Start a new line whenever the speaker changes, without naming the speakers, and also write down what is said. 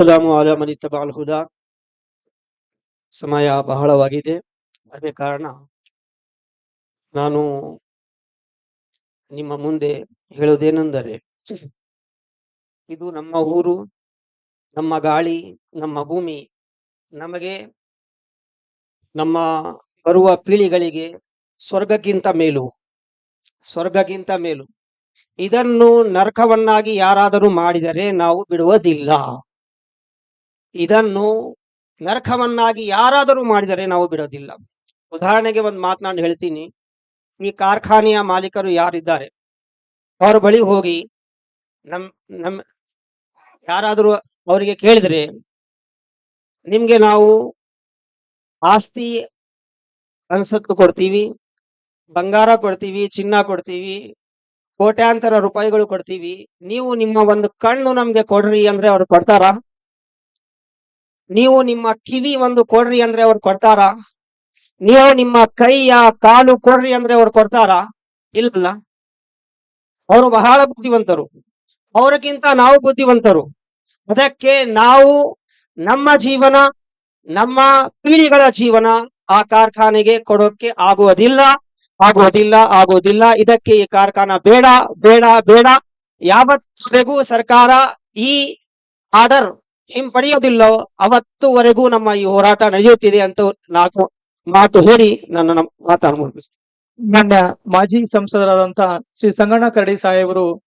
ಸಲಾಮು ಅಲ ಮನಿ ತಬಾಲ್ ಹುದಾ ಸಮಯ ಬಹಳವಾಗಿದೆ. ಅದೇ ಕಾರಣ ನಾನು ನಿಮ್ಮ ಮುಂದೆ ಹೇಳೋದೇನೆಂದರೆ ಇದು ನಮ್ಮ ಊರು, ನಮ್ಮ ಗಾಳಿ, ನಮ್ಮ ಭೂಮಿ, ನಮಗೆ ನಮ್ಮ ಬರುವ ಪೀಳಿಗಳಿಗೆ ಸ್ವರ್ಗಕ್ಕಿಂತ ಮೇಲು ಸ್ವರ್ಗಕ್ಕಿಂತ ಮೇಲು. ಇದನ್ನು ನರಕವನ್ನಾಗಿ ಯಾರಾದರೂ ಮಾಡಿದರೆ ನಾವು ಬಿಡುವುದಿಲ್ಲ. ಇದನ್ನು ನರಕವನ್ನಾಗಿ ಯಾರಾದರೂ ಮಾಡಿದರೆ ನಾವು ಬಿಡೋದಿಲ್ಲ. ಉದಾಹರಣೆಗೆ ಒಂದು ಮಾತು ನಾನು ಹೇಳ್ತೀನಿ. ಈ ಕಾರ್ಖಾನೆಯ ಮಾಲೀಕರು ಯಾರಿದ್ದಾರೆ? ಅವ್ರ ಬಳಿ ಹೋಗಿ ನಮ್ ನಮ್ ಯಾರಾದರೂ ಅವರಿಗೆ ಕೇಳಿದ್ರೆ ನಿಮ್ಗೆ ನಾವು ಆಸ್ತಿ ಅನ್ಸತ್ತು ಕೊಡ್ತೀವಿ, ಬಂಗಾರ ಕೊಡ್ತೀವಿ, ಚಿನ್ನ ಕೊಡ್ತೀವಿ, ಕೋಟ್ಯಾಂತರ ರೂಪಾಯಿಗಳು ಕೊಡ್ತೀವಿ. ನೀವು ನಿಮ್ಮ ಒಂದು ಕಣ್ಣು ನಮ್ಗೆ ಕೊಡ್ರಿ ಅಂದ್ರೆ ಅವ್ರು ಕೊಡ್ತಾರ? ನೀವು ನಿಮ್ಮ ಕಿವಿ ಒಂದು ಕೊಡ್ರಿ ಅಂದ್ರೆ ಅವ್ರು ಕೊಡ್ತಾರ? ನೀವು ನಿಮ್ಮ ಕೈಯ ಕಾಲು ಕೊಡ್ರಿ ಅಂದ್ರೆ ಅವ್ರು ಕೊಡ್ತಾರ? ಇಲ್ಲ ಅವರು ಬಹಳ ಬುದ್ಧಿವಂತರು. ಅವರಿಗಿಂತ ನಾವು ಬುದ್ಧಿವಂತರು. ಅದಕ್ಕೆ ನಾವು ನಮ್ಮ ಜೀವನ, ನಮ್ಮ ಪೀಳಿಗಳ ಜೀವನ ಆ ಕಾರ್ಖಾನೆಗೆ ಕೊಡೋಕೆ ಆಗುವುದಿಲ್ಲ ಆಗುವುದಿಲ್ಲ ಆಗುವುದಿಲ್ಲ. ಇದಕ್ಕೆ ಈ ಕಾರ್ಖಾನ ಬೇಡ ಬೇಡ ಬೇಡ. ಯಾವತ್ತಿಗೂ ಸರ್ಕಾರ ಈ ಆರ್ಡರ್ ಹಿಂಪಡೆಯೋದಿಲ್ಲೋ ಅವತ್ತುವರೆಗೂ ನಮ್ಮ ಈ ಹೋರಾಟ ನಡೆಯುತ್ತಿದೆ ಅಂತ ನಾಲ್ಕು ಮಾತು ಹೇಳಿ ನನ್ನ ಮುಗಿಸ್ತೇನೆ.
ಮಾನ್ಯ ಮಾಜಿ ಸಂಸದರಾದಂತಹ ಶ್ರೀ ಸಂಗಣ್ಣ ಕರಡಿ ಸಾಹೇಬರು